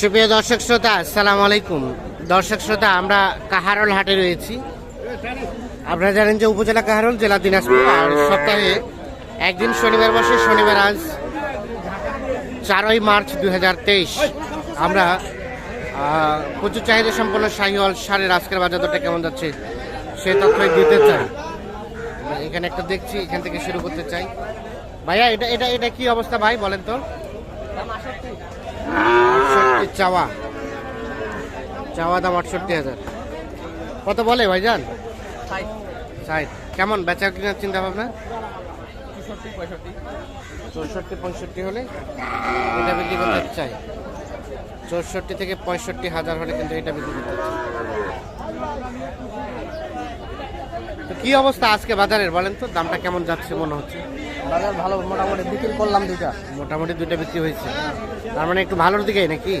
সুপ্রিয় দর্শক শ্রোতা, আসসালামু আলাইকুম। দর্শক শ্রোতা, আমরা কাহারল হাটে রয়েছি। আপনারা জানেন যে উপজেলা কাহারল, জেলা দিনাজপুর, আর সপ্তাহে একদিন শনিবার বসে, শনিবার আজ চারই মার্চ দু হাজার তেইশ। আমরা প্রচুর চাহিদা সম্পন্ন শাহিওয়াল সারের আজকের বাজার দরটা কেমন যাচ্ছে, সে তথ্যই দিতে চাই। এখানে একটা দেখছি, এখান থেকে শুরু করতে চাই। ভাইয়া, এটা এটা এটা কি অবস্থা ভাই, বলেন তো? চাওয়া। চাওয়া। দাম আটষট্টি হাজার। কত বলে ভাইজান? ষাট। কেমন বেচা কিনার চিন্তা ভাবনা? চৌষট্টি পঁয়ষট্টি। হলে এটা বিক্রি করতে চাই। চৌষট্টি থেকে পঁয়ষট্টি হাজার হলে কিন্তু এটা বিক্রি করতে চাই। তো কি অবস্থা আজকে বাজারের বলেন তো? দামটা কেমন যাচ্ছে মনে হচ্ছে? বাজার ভালো মোটামুটি বিক্রি করলাম দুইটা। মোটামুটি দুইটা বিক্রি হয়েছে। তার মানে একটু ভালোর দিকে নাকি?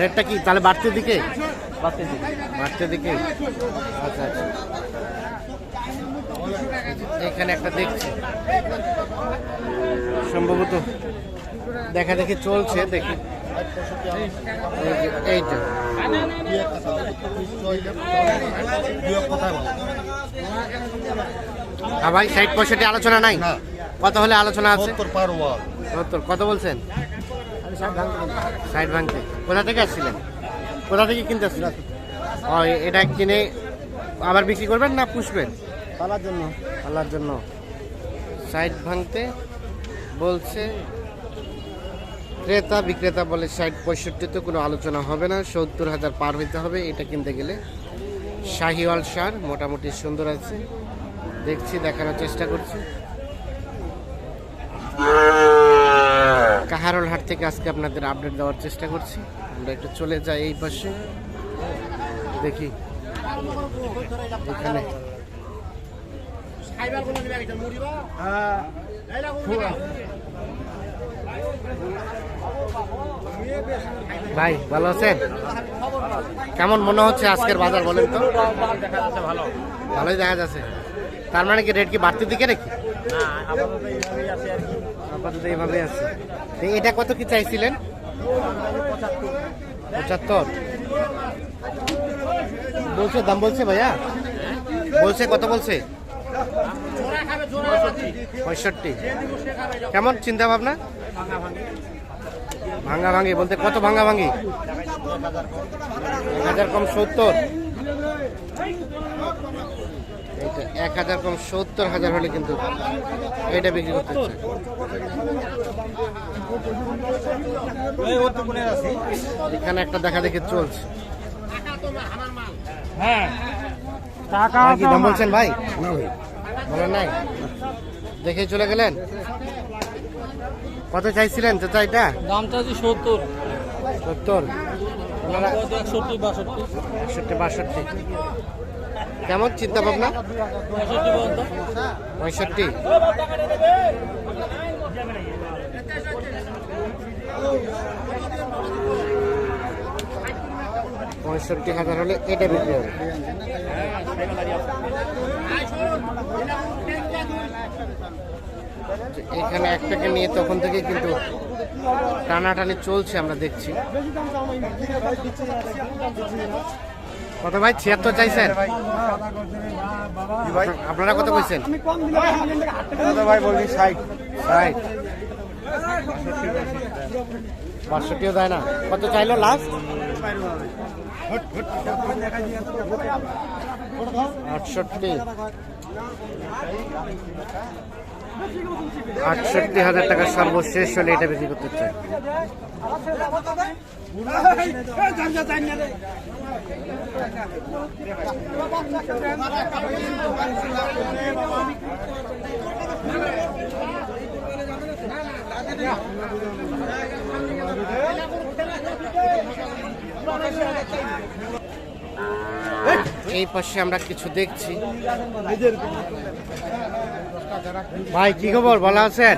রেটটা কি? তাহলে বাড়তির দিকে? বাড়তে দিই বাড়তির দিকে? আচ্ছা আচ্ছা। এখানে একটা দেখছি। সম্ভবত দেখা দেখি চলছে দেখি। এইটা হ্যাঁ ভাই ষাট পঁয়ষট্টি আলোচনা নাই? না। কত হলে আলোচনা আছে? সত্তর কত বলছেন? সাইড ভাঙতে। কোথা থেকে আসছিলেন? কোথা থেকে কিনতে আসছিলেন? ও এটা কিনে আবার বিক্রি করবেন না পুষবেন? পালার জন্য। আল্লাহর জন্য। সাইড ভাঙতে বলছে ক্রেতা বিক্রেতা বলে ষাট পঁয়ষট্টিতে কোনো আলোচনা হবে না সত্তর হাজার পার হইতে হবে এটা কিনতে গেলে। শাহিওয়াল সার মোটামুটি সুন্দর আছে। দেখছি দেখানোর চেষ্টা করছি। কাহারল হাট থেকে আজকে আপনাদের আপডেট দেওয়ার চেষ্টা করছি। আমরা একটু চলে যাই এই পাশে। দেখি। এখানে। ভাই, ভালো আছেন? কেমন মনে হচ্ছে আজকের বাজার বলেন তো? ভালো ভালোই দেখা যাচ্ছে। তার মানে কি রেট কি বাড়তির দিকে নাকি? আপাতত এইভাবেই আছে। এটা কত কি চাইছিলেন? পঁচাত্তর। বলছে, দাম বলছে ভাইয়া? বলছে, কত বলছে? পঁয়ষট্টি। কেমন চিন্তা ভাবনা? ভাঙ্গা ভাঙ্গি বলতে কত ভাঙ্গা ভাঙ্গি হাজার কম সত্তর। এক হাজার কম সত্তর হাজার হলে কিন্তু এটা বিক্রি করতে এখানে একটা দেখা দেখি চলছে। হ্যাঁ। কি দাম বলছেন ভাই? বলেন। নাই? দেখে চলে গেলেন? কত চাইছিলেন চাচা এটা দামটা হচ্ছে সত্তর। সত্তর একষট্টি বাষট্টি। একষট্টি বাষট্টি। কেমন চিন্তা ভাবনা পঁয়ষট্টি। পঁয়ষট্টি হাজার হলে এটা বিক্রি হবে। এখানে একটাকে নিয়ে তখন থেকে কিন্তু টানাটানি চলছে, আমরা দেখছি। কত ভাই? ছিয়াত্তর চাইছেন? আপনারা কত কইছেন? ভাই বলবি ষাট। ষাট। বাষট্টিও দেয় না। কত চাইলো লাস্ট আটষট্টি। আটষট্টি হাজার টাকা সর্বশেষ হলে এটা বিক্রি করতে চাই। এই পাশে আমরা কিছু দেখছি। ভাই, কি খবর? ভালো আছেন?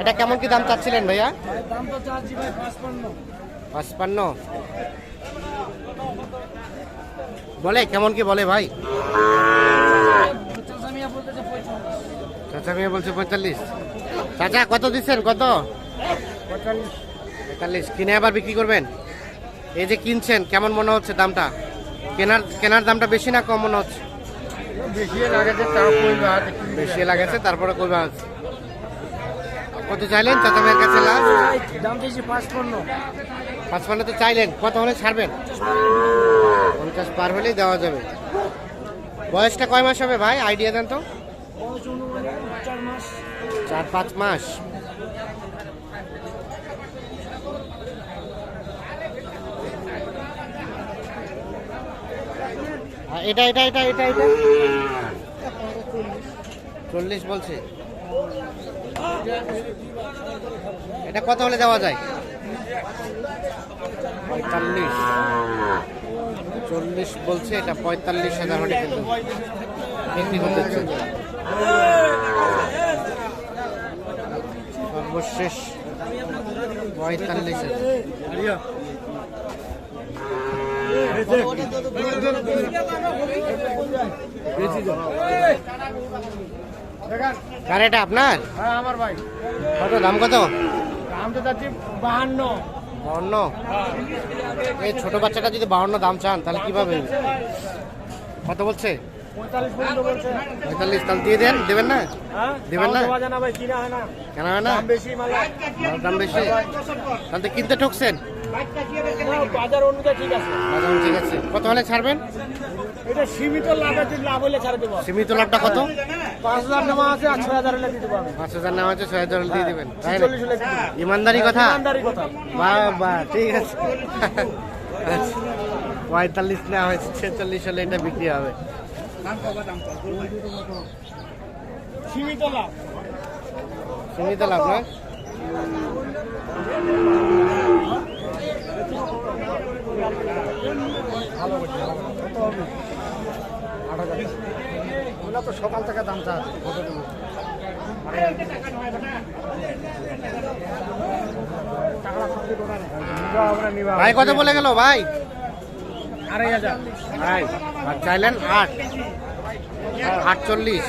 এটা কেমন কি দাম চাচ্ছিলেন ভাইয়া? পাঁচপান্ন। বলে, কেমন কি বলে ভাই? চাচা মিয়া বলছে পঁয়তাল্লিশ। চাচা, কত দিচ্ছেন? কত? পঁয়তাল্লিশ। কিনে আবার বিক্রি করবেন? এই যে কিনছেন কেমন মনে হচ্ছে দামটা? কেনার কেনার দামটা বেশি না কম মনে হচ্ছে? বেশি তাও কইবা বেশি লাগেছে তারপরে কই মাছ কত চাইলেন চাচা ভাইয়ের কাছে লাস্ট দাম দিয়েছি তো চাইলেন কত হলে ছাড়বেন? পঞ্চাশ পার হলেই দেওয়া যাবে। বয়সটা কয় মাস হবে ভাই? আইডিয়া দেন তো। চার পাঁচ মাস। এটা এটা এটা এটা এটা। চল্লিশ বলছে। এটা কত হলে দেওয়া যায়? পঁয়তাল্লিশ। চল্লিশ বলছে, এটা পঁয়তাল্লিশ হাজার হলে কিন্তু বিক্রি করতে। সর্বশেষ পঁয়তাল্লিশ হাজার। কার এটা আপনার? হ্যাঁ আমার ভাই। কত দাম কত? দাম তো যাচ্ছি বাহান্ন। বাউন্ন এই ছোট বাচ্চাটা যদি বাউন্ন দাম চান তাহলে কীভাবে? কত বলছে? পঁয়তাল্লিশ তাহলে দিয়ে দেন দেবেন না? হ্যাঁ দেবেন না? কেন হয় না। দাম বেশি দাম বেশি? তাহলে কিনতে ঠকছেন? বাজার অনুযায়ী ঠিক আছে। বাজার ঠিক আছে। কত হলে ছাড়বেন? এটা সীমিত লাভ লাভ হলে ছাড়ে দেবো। সীমিত লাভটা কত? পাঁচ হাজার নেওয়া আছে আর ছয় হাজার হলে দিতে পারবে পাঁচ হাজার নেওয়া হচ্ছে ছয় হাজার হলে দিয়ে দেবেন। তাই না চল্লিশ হলে দিতে পারবে। ইমানদারি কথা? ইমানদারি কথা। বাহ বাহ ঠিক আছে। আচ্ছা। পঁয়তাল্লিশ নেওয়া হয়েছে ছেচল্লিশ হলে এটা বিক্রি হবে। সীমিত লাভ। সীমিত লাভ না তো সকাল থেকে দাম চা আছে ভাই কত বলে গেল ভাই? আড়াই হাজার। ভাই আর চাইলেন আট। আটচল্লিশ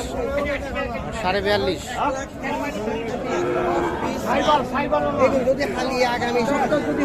সাড়ে বিয়াল্লিশ। ফাইবার ফাইবার যদি খালি আগামী যদি